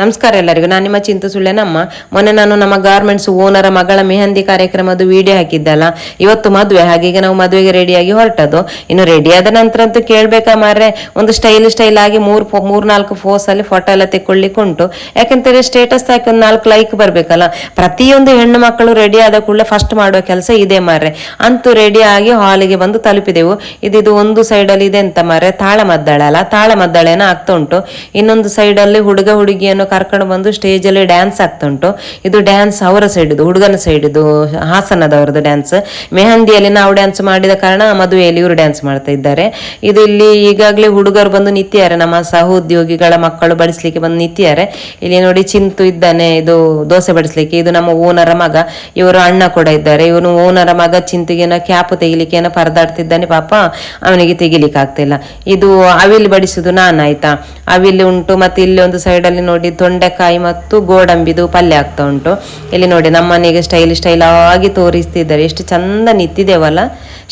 ನಮಸ್ಕಾರ ಎಲ್ಲರಿಗೂ. ನಾನು ನಿಮ್ಮ ಚಿಂತು ಸುಳ್ಳೆನಮ್ಮ? ಮೊನ್ನೆ ನಾನು ನಮ್ಮ ಗಾರ್ಮೆಂಟ್ಸ್ ಓನರ ಮಗಳ ಮೆಹಂದಿ ಕಾರ್ಯಕ್ರಮದ ವಿಡಿಯೋ ಹಾಕಿದ್ದಲ್ಲ. ಇವತ್ತು ಮದುವೆ ಹಾಗೆ ನಾವು ಮದುವೆಗೆ ರೆಡಿಯಾಗಿ ಹೊರಟದು. ಇನ್ನು ರೆಡಿ ಆದ ನಂತರ ಅಂತೂ ಕೇಳಬೇಕಾ ಮಾರ್ರೆ? ಒಂದು ಸ್ಟೈಲ್ ಸ್ಟೈಲ್ ಆಗಿ ಮೂರು ಮೂರ್ನಾಲ್ಕು ಮೂರ್ ನಾಲ್ಕು ಫೋಸ್ ಅಲ್ಲಿ ಫೋಟೋ ಎಲ್ಲ ತೆಕ್ಕೊಳ್ಳಿಕ್ಕೆ ಉಂಟು ಯಾಕಂತೇಳಿ ಸ್ಟೇಟಸ್ ಹಾಕಿ ಒಂದು ನಾಲ್ಕು ಲೈಕ್ ಬರಬೇಕಲ್ಲ. ಪ್ರತಿಯೊಂದು ಹೆಣ್ಣು ಮಕ್ಕಳು ರೆಡಿ ಆದ ಕೂಡಲೇ ಫಸ್ಟ್ ಮಾಡುವ ಕೆಲಸ ಇದೆ ಮಾರ್ರೆ. ಅಂತೂ ರೆಡಿ ಆಗಿ ಹಾಲಿಗೆ ಬಂದು ತಲುಪಿದೆವು. ಇದಿದು ಒಂದು ಸೈಡ್ ಅಲ್ಲಿ ಇದೆ ಅಂತ ಮಾರ್ರೆ. ತಾಳಮದ್ದಳೆ ಅಲ್ಲ, ತಾಳಮದ್ದಳೆನ ಆಗ್ತಾ ಉಂಟು. ಇನ್ನೊಂದು ಸೈಡ್ ಅಲ್ಲಿ ಹುಡುಗ, ಹುಡುಗಿಯನ್ನು ಕರ್ಕೊಂಡು ಬಂದು ಸ್ಟೇಜ್ ಅಲ್ಲಿ ಡ್ಯಾನ್ಸ್ ಆಗ್ತಾ ಉಂಟು ಇದು ಡ್ಯಾನ್ಸ್ ಅವರ ಸೈಡ್ ಇದು ಹುಡುಗನ ಸೈಡ್ ಇದು ಹಾಸನದವರದ್ದು ಡ್ಯಾನ್ಸ್ ಮೆಹಂದಿಯಲ್ಲಿ ನಾವು ಡ್ಯಾನ್ಸ್ ಮಾಡಿದ ಕಾರಣ ಮದುವೆಯಲ್ಲಿ ಇವರು ಡ್ಯಾನ್ಸ್ ಮಾಡ್ತಾ ಇದ್ದಾರೆ. ಇದು ಇಲ್ಲಿ ಈಗಾಗಲೇ ಹುಡುಗರು ಬಂದು ನಿಂತಿದ್ದಾರೆ. ನಮ್ಮ ಸಹೋದ್ಯೋಗಿಗಳ ಮಕ್ಕಳು ಬಡಿಸ್ಲಿಕ್ಕೆ ಬಂದು ನಿಂತಿದ್ದಾರೆ. ಇಲ್ಲಿ ನೋಡಿ ಚಿಂತು ಇದ್ದಾನೆ, ಇದು ದೋಸೆ ಬಡಿಸ್ಲಿಕ್ಕೆ. ಇದು ನಮ್ಮ ಓನರ ಮಗ. ಇವರು ಅಣ್ಣ ಕೂಡ ಇದ್ದಾರೆ. ಇವನು ಓನರ ಮಗ ಚಿಂತಿಗೆನ ಕ್ಯಾಪ್ ತೆಗಿಲಿಕ್ಕೆ ಏನೋ ಪರದಾಡ್ತಿದ್ದಾನೆ ಪಾಪ. ಅವನಿಗೆ ತೆಗಿಲಿಕ್ಕೆ ಆಗ್ತಿಲ್ಲ. ಇದು ಅವಿಲ್ ಬಡಿಸುದು ನಾನು ಆಯ್ತಾ? ಅವಿಲ್ ಉಂಟು, ಮತ್ತೆ ಇಲ್ಲಿ ಒಂದು ಸೈಡ್ ಅಲ್ಲಿ ನೋಡಿ ತೊಂಡೆಕಾಯಿ ಮತ್ತು ಗೋಡಂಬಿದು ಪಲ್ಯ ಆಗ್ತಾ ಉಂಟು. ಇಲ್ಲಿ ನೋಡಿ ನಮ್ಮನೆಗೆ ಸ್ಟೈಲ್ ಸ್ಟೈಲ್ ಆಗಿ ತೋರಿಸ್ತಿದ್ದಾರೆ. ಎಷ್ಟು ಚಂದ ನಿಂತಿದ್ದೇವಲ್ಲ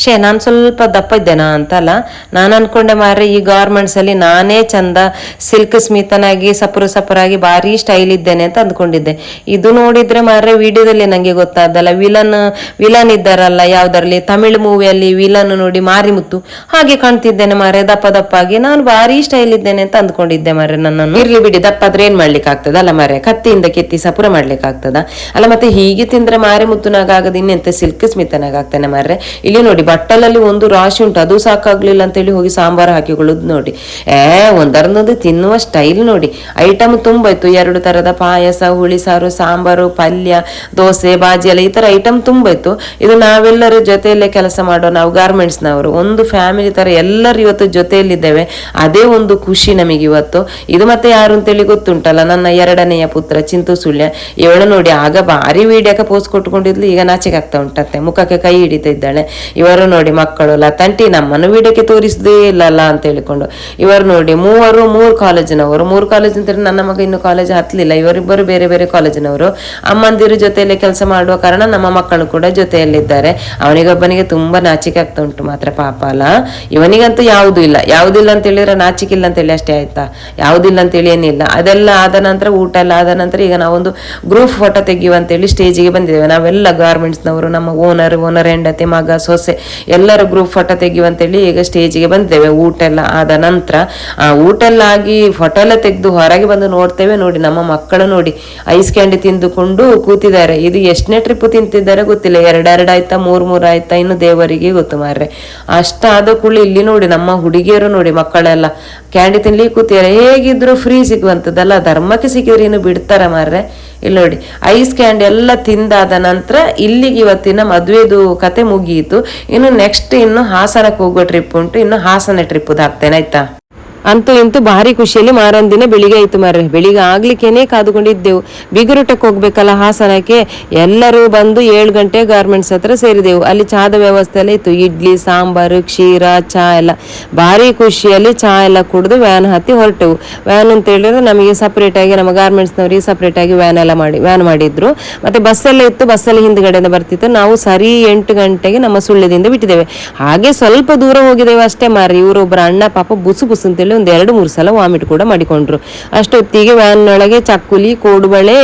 ಶೇ ನಾನು ಸ್ವಲ್ಪ ದಪ್ಪ ಇದ್ದೇನಾ ಅಂತಲ್ಲ. ನಾನು ಅನ್ಕೊಂಡೆ ಮಾರ್ರೆ, ಈ ಗಾರ್ಮೆಂಟ್ಸ್ ಅಲ್ಲಿ ನಾನೇ ಚಂದ ಸಿಲ್ಕ್ ಸ್ಮಿತನಾಗಿ, ಸಪರು ಸಪರಾಗಿ ಭಾರಿ ಸ್ಟೈಲ್ ಇದ್ದೇನೆ ಅಂತ ಅಂದ್ಕೊಂಡಿದ್ದೆ. ಇದು ನೋಡಿದ್ರೆ ಮಾರ್ರೆ ವಿಡಿಯೋದಲ್ಲಿ ನನಗೆ ಗೊತ್ತಾದಲ್ಲ ವಿಲನ್ ವಿಲನ್ ಇದ್ದಾರಲ್ಲ ಯಾವುದರಲ್ಲಿ? ತಮಿಳು ಮೂವಿಯಲ್ಲಿ ವಿಲನ್ ನೋಡಿ ಮಾರಿಮುತ್ತು. ಹಾಗೆ ಕಾಣ್ತಿದ್ದೇನೆ ಮಾರೆ ದಪ್ಪ ದಪ್ಪಾಗಿ. ನಾನು ಭಾರಿ ಸ್ಟೈಲ್ ಇದ್ದೇನೆ ಅಂತ ಅಂದ್ಕೊಂಡಿದ್ದೆ ಮಾರ್ರೆ ನನ್ನನ್ನು. ಇರ್ಲಿ ಬಿಡಿ ದಪ್ಪ ಆದ್ರೆ ಏನ್ ಮಾಡ್ಲಿಕ್ಕೆ ಆಗ್ತದ ಅಲ್ಲ ಮಾರೆ ಕತ್ತಿಯಿಂದ ಕೆತ್ತಿ ಸಪುರ ಮಾಡ್ಲಿಕ್ಕೆ ಆಗ್ತದ ಅಲ್ಲ ಮತ್ತೆ ಹೀಗೆ ತಿಂದ್ರೆ ಮಾರೆ ಮುತ್ತುನಾಗ ಇನ್ನೆಂತ ಸಿಲ್ಕ್ ಸ್ಮಿತನಾಗ ಆಗ್ತಾನೆ ಮಾರ್ರೆ? ಇಲ್ಲಿ ನೋಡಿ, ಬಟ್ಟಲಲ್ಲಿ ಒಂದು ರಾಶಿ ಉಂಟು, ಅದು ಸಾಕಾಗ್ಲಿಲ್ಲ ಅಂತೇಳಿ ಹೋಗಿ ಸಾಂಬಾರು ಹಾಕಿಕೊಳ್ಳುದು ನೋಡಿ. ಏ ಒಂದರನ್ನೊಂದು ತಿನ್ನುವ ಸ್ಟೈಲ್ ನೋಡಿ. ಐಟಮ್ ತುಂಬಾ ಇತ್ತು, ಎರಡು ತರದ ಪಾಯಸ, ಹುಳಿ ಸಾರು, ಸಾಂಬಾರು, ಪಲ್ಯ, ದೋಸೆ, ಬಾಜಿ ಎಲ್ಲ ಈ ತರ ಐಟಮ್ ತುಂಬಾ ಇತ್ತು. ಇದು ನಾವೆಲ್ಲರೂ ಜೊತೆಯಲ್ಲೇ ಕೆಲಸ ಮಾಡೋ ನಾವು ಗಾರ್ಮೆಂಟ್ಸ್ ನವರು ಒಂದು ಫ್ಯಾಮಿಲಿ ತರ ಎಲ್ಲರೂ ಇವತ್ತು ಜೊತೆಯಲ್ಲಿದ್ದೇವೆ. ಅದೇ ಒಂದು ಖುಷಿ ನಮಗೆ ಇವತ್ತು ಇದು ಮತ್ತೆ ಯಾರು ಅಂತೇಳಿ ಗೊತ್ತುಂಟಲ್ಲ? ನನ್ನ ಎರಡನೆಯ ಪುತ್ರ ಚಿಂತು ಸುಳ್ಯ. ಇವಳು ನೋಡಿ ಆಗ ಭಾರಿ ವೀಡಿಯೋಕ್ಕೆ ಪೋಸ್ಟ್ ಕೊಟ್ಕೊಂಡಿದ್ಲು ಈಗ ನಾಚಿಕೆ ಆಗ್ತಾ ಉಂಟತ್ತೆ ಮುಖಕ್ಕೆ ಕೈ ಹಿಡಿತಾ ಇದ್ದಾಳೆ ಇವರು ನೋಡಿ ಮಕ್ಕಳು ತಂಟಿ, ನಮ್ಮನ್ನು ವಿಡಿಯೋಕ್ಕೆ ತೋರಿಸದೇ ಇಲ್ಲಲ್ಲ ಅಂತ ಹೇಳಿಕೊಂಡು. ಇವರು ನೋಡಿ ಮೂವರು, ಮೂರು ಕಾಲೇಜಿನವರು. ಮೂರು ಕಾಲೇಜ್ ಅಂತ ನನ್ನ ಮಗ ಇನ್ನು ಕಾಲೇಜ್ ಹತ್ತಲಿಲ್ಲ. ಇವರಿಬ್ಬರು ಬೇರೆ ಬೇರೆ ಕಾಲೇಜಿನವರು. ಅಮ್ಮಂದಿರ ಜೊತೆಯಲ್ಲಿ ಕೆಲಸ ಮಾಡುವ ಕಾರಣ ನಮ್ಮ ಮಕ್ಕಳು ಕೂಡ ಜೊತೆಯಲ್ಲಿದ್ದಾರೆ. ಅವನಿಗೊಬ್ಬನಿಗೆ ತುಂಬಾ ನಾಚಿಕೆ ಆಗ್ತಾ ಉಂಟು ಮಾತ್ರ, ಪಾಪ ಅಲ್ಲ ಇವನಿಗಂತೂ ಯಾವುದೂ ಇಲ್ಲ. ಯಾವುದಿಲ್ಲ ಅಂತ ಹೇಳಿದ್ರೆ ನಾಚಿಕೆ ಇಲ್ಲ ಅಂತೇಳಿ ಅಷ್ಟೇ ಆಯ್ತಾ? ಯಾವುದಿಲ್ಲ ಅಂತೇಳಿ ಏನಿಲ್ಲ. ಅದೆಲ್ಲ ಆದ ನಂತರ, ಊಟ ಎಲ್ಲ ಆದ ನಂತರ ಈಗ ನಾವೊಂದು ಗ್ರೂಪ್ ಫೋಟೋ ತೆಗೆಯುವಂತೇಳಿ ಸ್ಟೇಜಿಗೆ ಬಂದಿದ್ದೇವೆ. ನಾವೆಲ್ಲ ಗಾರ್ಮೆಂಟ್ಸ್ನವರು ನಮ್ಮ ಓನರ್ ಓನರ್ ಹೆಂಡತಿ, ಮಗ, ಸೊಸೆ ಎಲ್ಲರೂ ಗ್ರೂಪ್ ಫೋಟೋ ತೆಗೆಯುವಂತೇಳಿ ಈಗ ಸ್ಟೇಜಿಗೆ ಬಂದಿದ್ದೇವೆ. ಊಟ ಎಲ್ಲ ಆದ ನಂತರ, ಆ ಊಟ ಎಲ್ಲ ಆಗಿ ಫೋಟೋ ಎಲ್ಲ ತೆಗೆದು ಹೊರಗೆ ಬಂದು ನೋಡ್ತೇವೆ. ನೋಡಿ, ನಮ್ಮ ಮಕ್ಕಳು ನೋಡಿ ಐಸ್ ಕ್ಯಾಂಡಿ ತಿಂದುಕೊಂಡು ಕೂತಿದ್ದಾರೆ. ಇದು ಎಷ್ಟನೇ ಟ್ರಿಪ್ ತಿಂತಿದ್ದಾರೆ ಗೊತ್ತಿಲ್ಲ. ಎರಡೆರಡು ಆಯ್ತಾ, ಮೂರ್ ಮೂರ್ ಆಯ್ತಾ, ಇನ್ನು ದೇವರಿಗೆ ಗೊತ್ತು ಮಾರ್ರೆ. ಅಷ್ಟಾದ ಕೂಡಲೇ ಇಲ್ಲಿ ನೋಡಿ, ನಮ್ಮ ಹುಡುಗಿಯರು ನೋಡಿ, ಮಕ್ಕಳೆಲ್ಲ ಕ್ಯಾಂಡಿ ತಿನ್ಲಿ ಕೂತಿದ್ದಾರೆ. ಹೇಗಿದ್ರು ಫ್ರೀ ಸಿಗುವಂಥದ್ದಲ್ಲ ಧರ್ಮಕ್ಕೆ ಇನ್ನು ಬಿಡ್ತಾರ ಮಾರ್ರೆ. ಇಲ್ಲಿ ನೋಡಿ, ಐಸ್ ಕ್ಯಾಂಡ್ ಎಲ್ಲ ತಿಂದಾದ ನಂತರ ಇಲ್ಲಿಗೆ ಇವತ್ತಿನ ಮದುವೆದು ಕತೆ ಮುಗಿಯಿತು. ಇನ್ನು ನೆಕ್ಸ್ಟ್ ಇನ್ನು ಹಾಸನಕ್ಕೆ ಹೋಗೋ ಟ್ರಿಪ್ ಉಂಟು, ಇನ್ನು ಹಾಸನ ಟ್ರಿಪ್ ಹಾಕ್ತೇನೆ ಆಯ್ತಾ? ಅಂತೂ ಇಂತೂ ಭಾರಿ ಖುಷಿಯಲ್ಲಿ ಮಾರೊಂದು ದಿನ ಬೆಳಿಗ್ಗೆ ಆಯ್ತು ಮಾರ್ರೆ. ಬೆಳಿಗ್ಗೆ ಆಗ್ಲಿಕ್ಕೇನೆ ಕಾದುಕೊಂಡಿದ್ದೆವು. ಬಿಗುರುಟಕ್ಕೆ ಹೋಗ್ಬೇಕಲ್ಲ ಹಾಸನಕ್ಕೆ. ಎಲ್ಲರೂ ಬಂದು ಏಳು ಗಂಟೆ ಗಾರ್ಮೆಂಟ್ಸ್ ಹತ್ರ ಸೇರಿದೆವು. ಅಲ್ಲಿ ಚಹಾದ ವ್ಯವಸ್ಥೆ ಎಲ್ಲ ಇತ್ತು. ಇಡ್ಲಿ, ಸಾಂಬಾರು, ಕ್ಷೀರ ಚಹಾ ಎಲ್ಲ. ಭಾರಿ ಖುಷಿಯಲ್ಲಿ ಚಹಾ ಎಲ್ಲ ಕುಡಿದು ವ್ಯಾನ್ ಹತ್ತಿ ಹೊರಟೆವು. ವ್ಯಾನ್ ಅಂತ ಹೇಳಿದ್ರೆ ನಮಗೆ ಸಪ್ರೇಟ್ ಆಗಿ ನಮ್ಮ ಗಾರ್ಮೆಂಟ್ಸ್ನವರಿಗೆ ಸಪ್ರೇಟ್ ಆಗಿ ವ್ಯಾನ್ ಎಲ್ಲ ಮಾಡಿ ವ್ಯಾನ್ ಮಾಡಿದ್ರು. ಮತ್ತೆ ಬಸ್ ಎಲ್ಲ ಇತ್ತು. ಬಸ್ಸಲ್ಲಿ ಹಿಂದ್ಗಡೆಯಿಂದ ಬರ್ತಿತ್ತು. ನಾವು ಸರಿ ಎಂಟು ಗಂಟೆಗೆ ನಮ್ಮ ಸುಳ್ಳ್ಯದಿಂದ ಬಿಟ್ಟಿದ್ದೇವೆ. ಹಾಗೆ ಸ್ವಲ್ಪ ದೂರ ಹೋಗಿದ್ದೇವೆ ಅಷ್ಟೇ ಮಾರಿ ಇವರೊಬ್ಬರ ಅಣ್ಣ, ಪಾಪ ಬುಸು ಬುಸು ಅಂತೇಳಿ ಒಂದು ಎರಡು ಮೂರು ಸಲ ವಾಮಿಟ್ ಕೂಡ ಮಾಡಿಕೊಂಡ್ರು. ಅಷ್ಟೊತ್ತಿಗೆ ವ್ಯಾನ್ ಒಳಗೆ ಚಕ್ಕುಲಿ ಕೋಡುಬಳೆ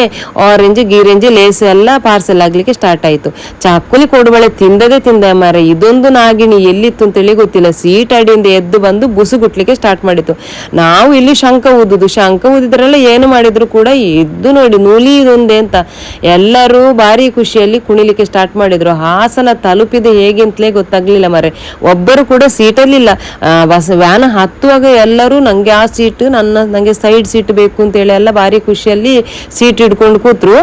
ಆರೆಂಜ್ ಗೀರೆಂಜ್ ಲೇಸ್ ಎಲ್ಲ ಪಾರ್ಸೆಲ್ ಆಗ್ಲಿಕ್ಕೆ ಸ್ಟಾರ್ಟ್ ಆಯ್ತು. ಚಕ್ಕುಲಿ ಕೋಡುಬಳೆ ತಿಂದದೇ ತಿಂದ ಮರ, ಇದೊಂದು ನಾಗಿಣಿ ಎಲ್ಲಿತ್ತು ಅಂತೇಳಿ ಗೊತ್ತಿಲ್ಲ. ಸೀಟ್ ಅಡಿಯಿಂದ ಎದ್ದು ಬಂದು ಬುಸುಗುಟ್ಲಿಕ್ಕೆ ಸ್ಟಾರ್ಟ್ ಮಾಡಿತ್ತು. ನಾವು ಇಲ್ಲಿ ಶಂಕ ಊದುದು. ಶಂಕ ಊದಿದ್ರಲ್ಲ ಏನು ಮಾಡಿದ್ರು ಕೂಡ ಇದ್ದು ನೋಡಿ, ನೂಲಿ ಇದೊಂದೇ ಅಂತ. ಎಲ್ಲರೂ ಭಾರಿ ಖುಷಿಯಲ್ಲಿ ಕುಣಿಲಿಕ್ಕೆ ಸ್ಟಾರ್ಟ್ ಮಾಡಿದ್ರು. ಹಾಸನ ತಲುಪಿದೆ ಹೇಗೆ ಅಂತಲೇ ಗೊತ್ತಾಗ್ಲಿಲ್ಲ ಮಾರೆ. ಒಬ್ಬರು ಕೂಡ ಸೀಟಲ್ಲಿಲ್ಲ ಬಸ್ ವ್ಯಾನ್ ಹತ್ತುವಾಗ ಎಲ್ಲರೂ ನಂಗೆ ಆ ಸೀಟ್ ನನ್ನ ನಂಗೆ ಸೈಡ್ ಸೀಟ್ ಬೇಕು ಅಂತೇಳಿ ಎಲ್ಲ ಭಾರಿ ಖುಷಿಯಲ್ಲಿ ಸೀಟ್ ಹಿಡ್ಕೊಂಡು ಕೂತ್ರು.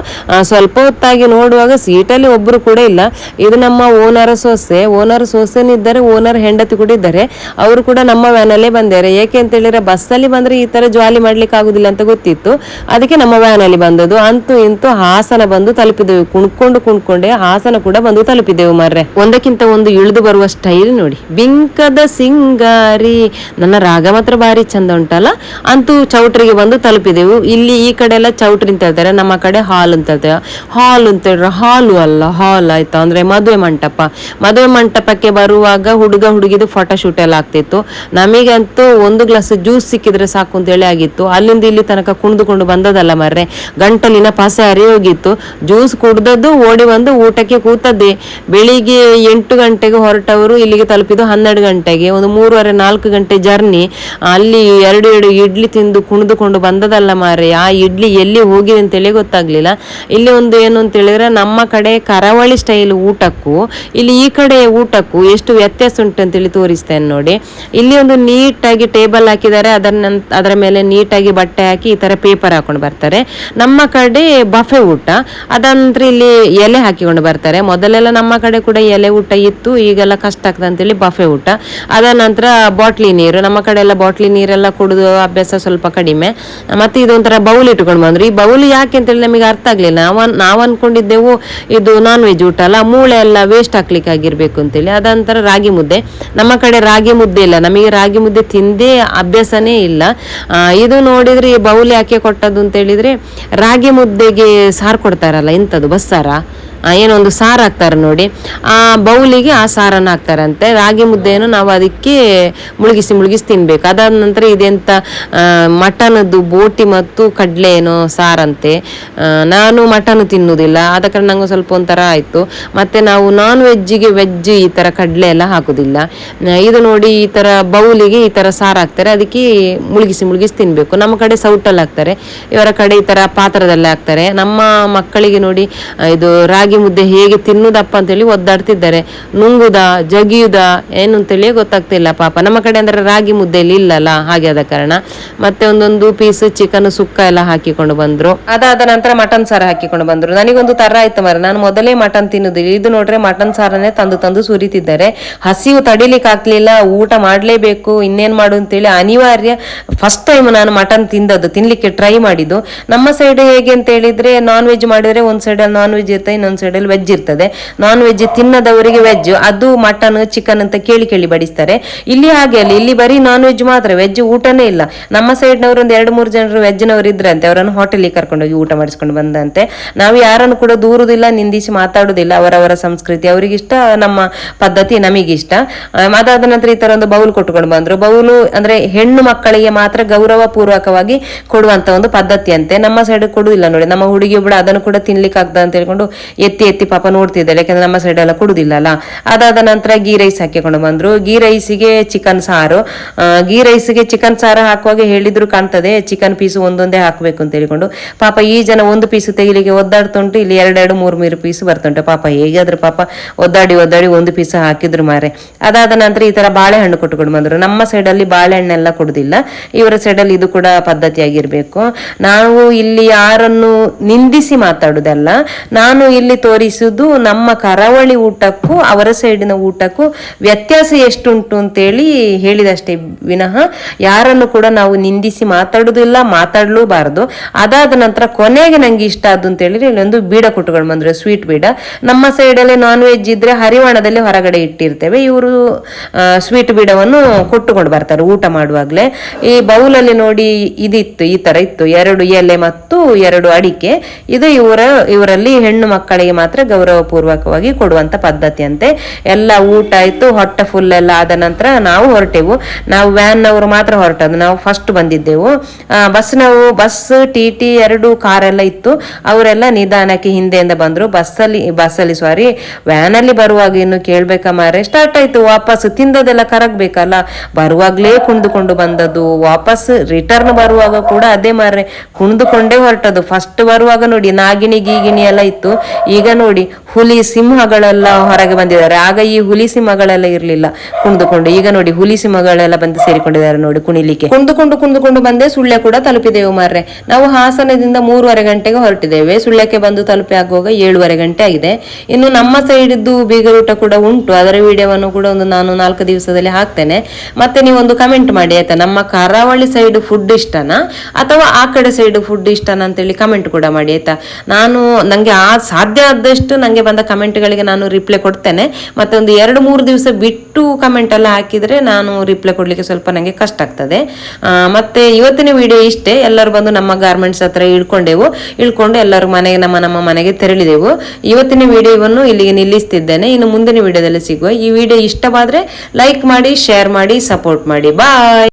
ಸ್ವಲ್ಪ ಹೊತ್ತಾಗಿ ನೋಡುವಾಗ ಸೀಟಲ್ಲಿ ಒಬ್ಬರು ಕೂಡ ಇಲ್ಲ. ಇದು ನಮ್ಮ ಓನರ್ ಸೊಸೆ. ಓನರ್ ಸೊಸೆನಿದ್ದಾರೆ ಓನರ್ ಹೆಂಡತಿ ಕೂಡ ಇದ್ದಾರೆ. ಅವರು ಕೂಡ ನಮ್ಮ ವ್ಯಾನಲ್ಲೇ ಬಂದಿದ್ದಾರೆ. ಏಕೆ ಅಂತ ಹೇಳಿದ್ರೆ ಬಸ್ಸಲ್ಲಿ ಬಂದ್ರೆ ಈ ತರ ಜಾಲಿ ಮಾಡ್ಲಿಕ್ಕೆ ಆಗುದಿಲ್ಲ ಅಂತ ಗೊತ್ತಿತ್ತು. ಅದಕ್ಕೆ ನಮ್ಮ ವ್ಯಾನಲ್ಲಿ ಬಂದದ್ದು. ಅಂತೂ ಇಂತೂ ಹಾಸನ ಬಂದು ತಲುಪಿದೆವು. ಕುಣ್ಕೊಂಡು ಕುಣ್ಕೊಂಡೆ ಹಾಸನ ಕೂಡ ಬಂದು ತಲುಪಿದೆವು ಮಾರ್ರೆ. ಒಂದಕ್ಕಿಂತ ಒಂದು ಇಳಿದು ಬರುವ ಸ್ಟೈಲ್ ನೋಡಿ. ಬಿಂಕದ ಸಿಂಗಾರಿ. ನನ್ನ ರಾಗ ಮಾತ್ರ ಭಾರಿ ಚಂದ ಉಂಟಲ್ಲ? ಅಂತೂ ಚೌಟ್ರಿಗೆ ಬಂದು ತಲುಪಿದೆವು. ಇಲ್ಲಿ ಈ ಕಡೆ ಎಲ್ಲ ಚೌಟ್ರಿ ಅಂತ ಹೇಳ್ತಾರೆ. ನಮ್ಮ ಕಡೆ ಹಾಲ್ ಅಂತ ಹೇಳ್ತೇವೆ ಹಾಲ್ ಅಂತ ಹೇಳಿದ್ರೆ ಹಾಲು ಅಲ್ಲ, ಹಾಲ್ ಆಯ್ತಾ? ಅಂದ್ರೆ ಮದುವೆ ಮಂಟಪ. ಮದುವೆ ಮಂಟಪಕ್ಕೆ ಬರುವಾಗ ಹುಡುಗ ಹುಡುಗಿದು ಫೋಟೋ ಶೂಟ್ ಎಲ್ಲ ಆಗ್ತಿತ್ತು. ನಮಗಂತೂ ಒಂದು ಗ್ಲಾಸ್ ಜ್ಯೂಸ್ ಸಿಕ್ಕಿದ್ರೆ ಸಾಕು ಅಂತ ಹೇಳಿ ಆಗಿತ್ತು. ಅಲ್ಲಿಂದ ಇಲ್ಲಿ ತನಕ ಕುಣಿದುಕೊಂಡು ಬಂದದಲ್ಲ ಮರ್ರೆ. ಗಂಟಲಿನ ಪಾಸೆ ಹೋಗಿತ್ತು ಜ್ಯೂಸ್ ಕುಡ್ದದ್ದು ಓಡಿ ಬಂದು ಊಟಕ್ಕೆ ಕೂತದ್ದೆ. ಬೆಳಿಗ್ಗೆ ಎಂಟು ಗಂಟೆಗೆ ಹೊರಟವರು ಇಲ್ಲಿಗೆ ತಲುಪಿದ್ದು ಹನ್ನೆರಡು ಗಂಟೆಗೆ. ಒಂದು ಮೂರುವರೆ ನಾಲ್ಕು ಗಂಟೆ ಜರ್ನಿ ಅಲ್ಲಿ ಎರಡು ಎರಡು ಇಡ್ಲಿ ತಿಂದು ಕುಣಿದುಕೊಂಡು ಬಂದದಲ್ಲ ಮಾರೆ ಆ ಇಡ್ಲಿ ಎಲ್ಲಿ ಹೋಗಿದೆ ಅಂತೇಳಿ ಗೊತ್ತಾಗ್ಲಿಲ್ಲ. ಇಲ್ಲಿ ಒಂದು ಏನು ಅಂತ ಹೇಳಿದ್ರೆ ನಮ್ಮ ಕಡೆ ಕರಾವಳಿ ಸ್ಟೈಲ್ ಊಟಕ್ಕೂ, ಇಲ್ಲಿ ಈ ಕಡೆ ಊಟಕ್ಕೂ ಎಷ್ಟು ವ್ಯತ್ಯಾಸ ಉಂಟು ಅಂತೇಳಿ ತೋರಿಸ್ತೇನೆ ನೋಡಿ. ಇಲ್ಲಿ ಒಂದು ನೀಟಾಗಿ ಟೇಬಲ್ ಹಾಕಿದ್ದಾರೆ, ಅದರ ಅದರ ಮೇಲೆ ನೀಟಾಗಿ ಬಟ್ಟೆ ಹಾಕಿ ಈ ತರ ಪೇಪರ್ ಹಾಕೊಂಡು ಬರ್ತಾರೆ. ನಮ್ಮ ಕಡೆ ಬಫೆ ಊಟ ಅದಂದ್ರೆ ಇಲ್ಲಿ ಎಲೆ ಹಾಕಿಕೊಂಡು ಬರ್ತಾರೆ. ಮೊದಲೆಲ್ಲ ನಮ್ಮ ಕಡೆ ಕೂಡ ಎಲೆ ಊಟ ಇತ್ತು, ಈಗೆಲ್ಲ ಕಷ್ಟ ಆಗ್ತದೆ ಅಂತೇಳಿ ಬಫೆ ಊಟ. ಅದ ನಂತರ ಬಾಟ್ಲಿ ನೀರು, ನಮ್ಮ ಕಡೆ ಎಲ್ಲ ಬಾಟ್ಲಿ ನೀರೆಲ್ಲ ಕುಡಿದು ಅಭ್ಯಾಸ ಸ್ವಲ್ಪ ಕಡಿಮೆ. ಮತ್ತೆ ಇದೊಂಥರ ಬೌಲ್ ಇಟ್ಕೊಂಡು ಬಂದ್ರು. ಈ ಬೌಲ್ ಯಾಕೆ ಅಂತೇಳಿ ನಮಗೆ ಅರ್ಥ ಆಗ್ಲಿಲ್ಲ. ನಾವು ನಾವು ಅನ್ಕೊಂಡಿದ್ದೆವು ಇದು ನಾನ್ ವೆಜ್ ಊಟ ಅಲ್ಲ, ಮೂಳೆ ಎಲ್ಲ ವೇಸ್ಟ್ ಹಾಕ್ಲಿಕ್ಕೆ ಆಗಿರ್ಬೇಕು ಅಂತೇಳಿ. ಅದಂತರ ರಾಗಿ ಮುದ್ದೆ. ನಮ್ಮ ಕಡೆ ರಾಗಿ ಮುದ್ದೆ ಇಲ್ಲ. ನಮಗೆ ರಾಗಿ ಮುದ್ದೆ ತಿಂದೇ ಅಭ್ಯಾಸನೇ ಇಲ್ಲ. ಇದು ನೋಡಿದ್ರೆ ಈ ಬೌಲ್ ಯಾಕೆ ಕೊಟ್ಟದ್ದು ಅಂತ ಹೇಳಿದ್ರೆ ರಾಗಿ ಮುದ್ದೆಗೆ ಸಾರು ಕೊಡ್ತಾರಲ್ಲ, ಇಂಥದ್ದು ಬಸ್ಸಾರ. ಏನೊಂದು ಏನೋ ಒಂದು ಸಾರು ಹಾಕ್ತಾರೆ ನೋಡಿ. ಆ ಬೌಲಿಗೆ ಆ ಸಾರನ್ನು ಹಾಕ್ತಾರಂತೆ. ರಾಗಿ ಮುದ್ದೆಯನ್ನು ನಾವು ಅದಕ್ಕೆ ಮುಳುಗಿಸಿ ಮುಳುಗಿಸಿ ತಿನ್ಬೇಕು. ಅದಾದ ನಂತರ ಇದೆಂತ ಮಟನದ್ದು ಬೋಟಿ ಮತ್ತು ಕಡಲೆ ಏನೋ ಸಾರಂತೆ ನಾನು ಮಟನ್ ತಿನ್ನುವುದಿಲ್ಲ ಆದ ಕಾರಣ ನಂಗೆ ಸ್ವಲ್ಪ ಒಂಥರ ಆಯಿತು. ಮತ್ತೆ ನಾವು ನಾನ್ ವೆಜ್ಜಿಗೆ ವೆಜ್ ಈ ಥರ ಕಡಲೆ ಎಲ್ಲ ಹಾಕೋದಿಲ್ಲ. ಇದು ನೋಡಿ ಈ ಥರ ಬೌಲಿಗೆ ಈ ಥರ ಸಾರು ಹಾಕ್ತಾರೆ. ಅದಕ್ಕೆ ಮುಳುಗಿಸಿ ಮುಳುಗಿಸಿ ತಿನ್ನಬೇಕು ನಮ್ಮ ಕಡೆ ಸೌಟಲ್ಲಿ ಹಾಕ್ತಾರೆ. ಇವರ ಕಡೆ ಈ ಥರ ಪಾತ್ರದಲ್ಲಿ ಹಾಕ್ತಾರೆ. ನಮ್ಮ ಮಕ್ಕಳಿಗೆ ನೋಡಿ ಇದು ರಾಗಿ ಮುದ್ದೆ ಹೇಗೆ ತಿನ್ನುದಪ್ಪ ಅಂತೇಳಿ ಒದ್ದಾಡ್ತಿದ್ದಾರೆ. ನುಂಗುದ, ಜಗಿಯುದ, ಏನು ಅಂತೇಳಿ ಗೊತ್ತಾಗ್ತಿಲ್ಲ ಪಾಪ. ನಮ್ಮ ಕಡೆ ಅಂದ್ರೆ ರಾಗಿ ಮುದ್ದೆಯಲ್ಲಿ ಇಲ್ಲಲ್ಲ ಹಾಗೆ ಆದ ಕಾರಣ. ಮತ್ತೆ ಒಂದೊಂದು ಪೀಸ್ ಚಿಕನ್ ಸುಕ್ಕ ಎಲ್ಲ ಹಾಕಿಕೊಂಡು ಬಂದ್ರು. ಅದಾದ ನಂತರ ಮಟನ್ ಸಾರ ಹಾಕಿಕೊಂಡು ಬಂದ್ರು. ನನಗೊಂದು ತರ ಆಯ್ತು ಮರ ನಾನು ಮೊದಲೇ ಮಟನ್ ತಿನ್ನುದಿಲ್ಲ ಇದು ನೋಡ್ರೆ ಮಟನ್ ಸಾರನ್ನೇ ತಂದು ತಂದು ಸುರಿತಿದ್ದಾರೆ. ಹಸಿವು ತಡಿಲಿಕ್ಕೆ ಆಗ್ಲಿಲ್ಲ. ಊಟ ಮಾಡ್ಲೇಬೇಕು. ಇನ್ನೇನ್ ಮಾಡು ಅಂತೇಳಿ ಅನಿವಾರ್ಯ ಫಸ್ಟ್ ಟೈಮ್ ನಾನು ಮಟನ್ ತಿಂದದ್ದು. ತಿನ್ಲಿಕ್ಕೆ ಟ್ರೈ ಮಾಡಿದ್ದು. ನಮ್ಮ ಸೈಡ್ ಹೇಗೆ ಅಂತ ಹೇಳಿದ್ರೆ ನಾನ್ ವೆಜ್ ಮಾಡಿದ್ರೆ ಒಂದ್ ಸೈಡ್ ನಾನ್ ವೆಜ್ ಇರ್ತದೆ ಇನ್ನೊಂದ್ ಸೈಡ್ ಅಲ್ಲಿ ವೆಜ್ ಇರ್ತದೆ. ನಾನ್ ವೆಜ್ ತಿನ್ನದವರಿಗೆ ವೆಜ್ ಅದು ಮಟನ್ ಚಿಕನ್ ಅಂತ ಕೇಳಿ ಕೇಳಿ ಬಡಿಸ್ತಾರೆ. ಇಲ್ಲಿ ಹಾಗೆ ಅಲ್ಲಿ. ಇಲ್ಲಿ ಬರೀ ನಾನ್ ವೆಜ್ ಮಾತ್ರ. ವೆಜ್ ಊಟನೇ ಇಲ್ಲ. ನಮ್ಮ ಸೈಡ್ನವರು ಒಂದು ಎರಡು, ಮೂರು ಜನರು ವೆಜ್ನವರು ಇದ್ರಂತೆ ಅವರನ್ನು ಹೋಟೆಲಿಗೆ ಕರ್ಕೊಂಡೋಗಿ ಊಟ ಮಾಡಿಸ್ಕೊಂಡು ಬಂದಂತೆ. ನಾವು ಯಾರನ್ನು ಕೂಡ ದೂರುದಿಲ್ಲ, ನಿಂದಿಸಿ ಮಾತಾಡುದಿಲ್ಲ, ಅವರವರ ಸಂಸ್ಕೃತಿ. ಅವರಿಗಿಷ್ಟ, ನಮ್ಮ ಪದ್ಧತಿ ನಮಗಿಷ್ಟ. ಅದಾದ ನಂತರ ಈ ತರ ಒಂದು ಬೌಲ್ ಕೊಟ್ಕೊಂಡು ಬಂದ್ರು. ಬೌಲು ಅಂದ್ರೆ ಹೆಣ್ಣು ಮಕ್ಕಳಿಗೆ ಮಾತ್ರ ಗೌರವ ಪೂರ್ವಕವಾಗಿ ಕೊಡುವಂತ ಒಂದು ಪದ್ಧತಿ ಅಂತೆ. ನಮ್ಮ ಸೈಡ್ ಕೊಡುವುದಿಲ್ಲ ನೋಡಿ. ನಮ್ಮ ಹುಡುಗಿ ಒಬ್ಬಳು ಅದನ್ನು ಕೂಡ ತಿನ್ಲಿಕ್ಕೆ ಆಗ್ತದೆ ಅಂತ ಹೇಳ್ಕೊಂಡು ಎತ್ತಿ ಎತ್ತಿ ಪಾಪ ನೋಡ್ತಿದ್ದಾಳೆ. ಯಾಕಂದ್ರೆ ನಮ್ಮ ಸೈಡ್ ಎಲ್ಲ ಕೊಡುದಿಲ್ಲ ಅಲ್ಲ. ಅದಾದ ನಂತರ ಗೀ ರೈಸ್ ಹಾಕಿಕೊಂಡು ಬಂದ್ರು. ಗೀ ರೈಸಿಗೆ ಚಿಕನ್ ಸಾರು. ಗೀ ರೈಸ್ಗೆ ಚಿಕನ್ ಸಾರು ಹಾಕುವಾಗ ಹೇಳಿದ್ರು ಕಾಣ್ತದೆ. ಚಿಕನ್ ಪೀಸು ಒಂದೊಂದೇ ಹಾಕಬೇಕು ಅಂತ ಹೇಳಿಕೊಂಡು. ಪಾಪ ಈ ಜನ ಒಂದು ಪೀಸು ತೆಗಿಲಿಕ್ಕೆ ಒದ್ದಾಡ್ತುಂಟು, ಇಲ್ಲಿ ಎರಡೆರಡು, ಮೂರು ಮೂರು ಪೀಸ್ ಬರ್ತುಂಟು. ಪಾಪ ಹೇಗಾದ್ರೂ ಪಾಪ ಒದ್ದಾಡಿ ಒದ್ದಾಡಿ ಒಂದು ಪೀಸ್ ಹಾಕಿದ್ರು ಮಾರೆ. ಅದಾದ ನಂತರ ಈ ತರ ಬಾಳೆಹಣ್ಣು ಕೊಟ್ಟುಕೊಂಡು ಬಂದರು. ನಮ್ಮ ಸೈಡಲ್ಲಿ ಬಾಳೆಹಣ್ಣೆಲ್ಲ ಕೊಡುದಿಲ್ಲ. ಇವರ ಸೈಡಲ್ಲಿ ಇದು ಕೂಡ ಪದ್ಧತಿಯಾಗಿರ್ಬೇಕು. ನಾವು ಇಲ್ಲಿ ಯಾರನ್ನು ನಿಂದಿಸಿ ಮಾತಾಡುದಲ್ಲ, ನಾನು ಇಲ್ಲಿ ತೋರಿಸುವುದು ನಮ್ಮ ಕರಾವಳಿ ಊಟಕ್ಕೂ, ಅವರ ಸೈಡಿನ ಊಟಕ್ಕೂ ವ್ಯತ್ಯಾಸ ಎಷ್ಟುಂಟು ಅಂತೇಳಿ ಹೇಳಿದಷ್ಟೇ ವಿನಃ ಯಾರನ್ನು ಕೂಡ ನಾವು ನಿಂದಿಸಿ ಮಾತಾಡೋದಿಲ್ಲ ಮಾತಾಡಲೂಬಾರದು. ಅದಾದ ನಂತರ ಕೊನೆಗೆ ನಂಗೆ ಇಷ್ಟ ಆದ್ದು ಅಂತ ಹೇಳಿದ್ರೆ ಇಲ್ಲೊಂದು ಬೀಡ ಕೊಟ್ಟುಕೊಂಡು ಬಂದ್ರೆ ಸ್ವೀಟ್ ಬೀಡ. ನಮ್ಮ ಸೈಡಲ್ಲಿ ನಾನ್ ವೆಜ್ ಇದ್ರೆ ಹರಿವಾಣದಲ್ಲಿ ಹೊರಗಡೆ ಇಟ್ಟಿರ್ತೇವೆ. ಇವರು ಸ್ವೀಟ್ ಬೀಡವನ್ನು ಕೊಟ್ಟುಕೊಂಡು ಬರ್ತಾರೆ ಊಟ ಮಾಡುವಾಗಲೇ. ಈ ಬೌಲಲ್ಲಿ ನೋಡಿ ಇದಿತ್ತು, ಈ ತರ ಇತ್ತು. ಎರಡು ಎಲೆ ಮತ್ತು ಎರಡು ಅಡಿಕೆ. ಇದು ಇವರ, ಇವರಲ್ಲಿ ಹೆಣ್ಣು ಮಕ್ಕಳಿಗೆ ಮಾತ್ರ ಗೌರವಪೂರ್ವಕವಾಗಿ ಕೊಡುವಂತ ಪದ್ಧತಿ ಅಂತೆ ಎಲ್ಲ ಊಟ ಆಯ್ತು, ಹೊಟ್ಟೆ ಫುಲ್ ಎಲ್ಲ ಆದ ನಂತರ ನಾವು ಹೊರಟೆವು. ನಾವು ವ್ಯಾನ್ ನವರು ಮಾತ್ರ ಹೊರಟದ್ದು. ನಾವು ಫಸ್ಟ್ ಬಂದಿದ್ದೆವು. ಬಸ್ ನಾವು ಬಸ್ ಟಿ ಟಿ ಎರಡು ಕಾರೆಲ್ಲ ಇತ್ತು. ಅವರೆಲ್ಲ ನಿಧಾನಕ್ಕೆ ಹಿಂದೆಯಿಂದ ಬಂದರು. ಬಸ್ಸಲ್ಲಿ ಬಸ್ಸಲ್ಲಿ ಸಾರಿ ವ್ಯಾನಲ್ಲಿ ಬರುವಾಗ ಇನ್ನು ಕೇಳ್ಬೇಕಾ ಮಾರೆ ಸ್ಟಾರ್ಟ್ ಆಯ್ತು. ವಾಪಸ್ ತಿಂದದೆಲ್ಲ ಕರಗಬೇಕಲ್ಲ. ಬರುವಾಗಲೇ ಕುಣಿದುಕೊಂಡು ಬಂದದ್ದು. ವಾಪಸ್ ರಿಟರ್ನ್ ಬರುವಾಗ ಕೂಡ ಅದೇ ಮಾರೆ ಕುಣಿದುಕೊಂಡೇ ಹೊರಟದ್ದು. ಫಸ್ಟ್ ಬರುವಾಗ ನೋಡಿ, ನಾಗಿಣಿ, ಗೀಗಿಣಿ ಎಲ್ಲ ಇತ್ತು. ಈಗ ನೋಡಿ ಹುಲಿ ಸಿಂಹಗಳೆಲ್ಲ ಹೊರಗೆ ಬಂದಿದ್ದಾರೆ. ಆಗ ಈ ಹುಲಿ ಸಿಂಹಗಳೆಲ್ಲ ಇರಲಿಲ್ಲ. ಕುಣಿದುಕೊಂಡು, ಈಗ ನೋಡಿ ಹುಲಿ ಸಿಂಹಗಳೆಲ್ಲ ಬಂದು ಸೇರಿಕೊಂಡಿದ್ದಾರೆ ನೋಡಿ ಕುಣಿಲಿಕ್ಕೆ. ಕುಂದುಕೊಂಡು ಕುಂದುಕೊಂಡು ಬಂದೆ ಸುಳ್ಯ ಕೂಡ ತಲುಪಿದೆವು ಮಾರ್ರೆ. ನಾವು ಹಾಸನದಿಂದ ಮೂರುವರೆ ಗಂಟೆಗೆ ಹೊರಟಿದ್ದೇವೆ. ಸುಳ್ಯಕ್ಕೆ ಬಂದು ತಲುಪಿ ಆಗುವಾಗ ಏಳುವರೆ ಗಂಟೆ ಆಗಿದೆ. ಇನ್ನು ನಮ್ಮ ಸೈಡ್ದು ಬೀಗರೂಟ ಕೂಡ ಉಂಟು. ಅದರ ವಿಡಿಯೋವನ್ನು ಕೂಡ ಒಂದು ನಾನು ನಾಲ್ಕು ದಿವಸದಲ್ಲಿ ಹಾಕ್ತೇನೆ. ಮತ್ತೆ ನೀವೊಂದು ಕಮೆಂಟ್ ಮಾಡಿ, ಆಯ್ತಾ? ನಮ್ಮ ಕರಾವಳಿ ಸೈಡ್ ಫುಡ್ ಇಷ್ಟನಾ? ಅಥವಾ ಆ ಕಡೆ ಸೈಡ್ ಫುಡ್ ಇಷ್ಟನಾ ಅಂತೇಳಿ ಕಮೆಂಟ್ ಕೂಡ ಮಾಡಿ, ಆಯ್ತಾ? ನಾನು ನಂಗೆ ಆ, ಸಾಧ್ಯ ಆದಷ್ಟು ನಂಗೆ ನನಗೆ ಬಂದ ಕಮೆಂಟ್ಗಳಿಗೆ ನಾನು ರಿಪ್ಲೈ ಕೊಡ್ತೇನೆ. ಮತ್ತೊಂದು ಎರಡು ಮೂರು ದಿವಸ ಬಿಟ್ಟು ಕಮೆಂಟ್ ಎಲ್ಲ ಹಾಕಿದರೆ ನಾನು ರಿಪ್ಲೈ ಕೊಡಲಿಕ್ಕೆ ಸ್ವಲ್ಪ ನನಗೆ ಕಷ್ಟ ಆಗ್ತದೆ. ಮತ್ತೆ ಇವತ್ತಿನ ವಿಡಿಯೋ ಇಷ್ಟೇ. ಎಲ್ಲರೂ ಬಂದು ನಮ್ಮ ಗಾರ್ಮೆಂಟ್ಸ್ ಹತ್ರ ಇಳ್ಕೊಂಡೆವು. ಇಳ್ಕೊಂಡು ಎಲ್ಲರೂ ಮನೆಗೆ ನಮ್ಮ ನಮ್ಮ ಮನೆಗೆ ತೆರಳಿದೆವು. ಇವತ್ತಿನ ವಿಡಿಯೋವನ್ನು ಇಲ್ಲಿಗೆ ನಿಲ್ಲಿಸ್ತಿದ್ದೇನೆ. ಇನ್ನು ಮುಂದಿನ ವಿಡಿಯೋದಲ್ಲಿ ಸಿಗುವ ಈ ವಿಡಿಯೋ ಇಷ್ಟವಾದರೆ ಲೈಕ್ ಮಾಡಿ ಶೇರ್ ಮಾಡಿ ಸಪೋರ್ಟ್ ಮಾಡಿ. ಬಾಯ್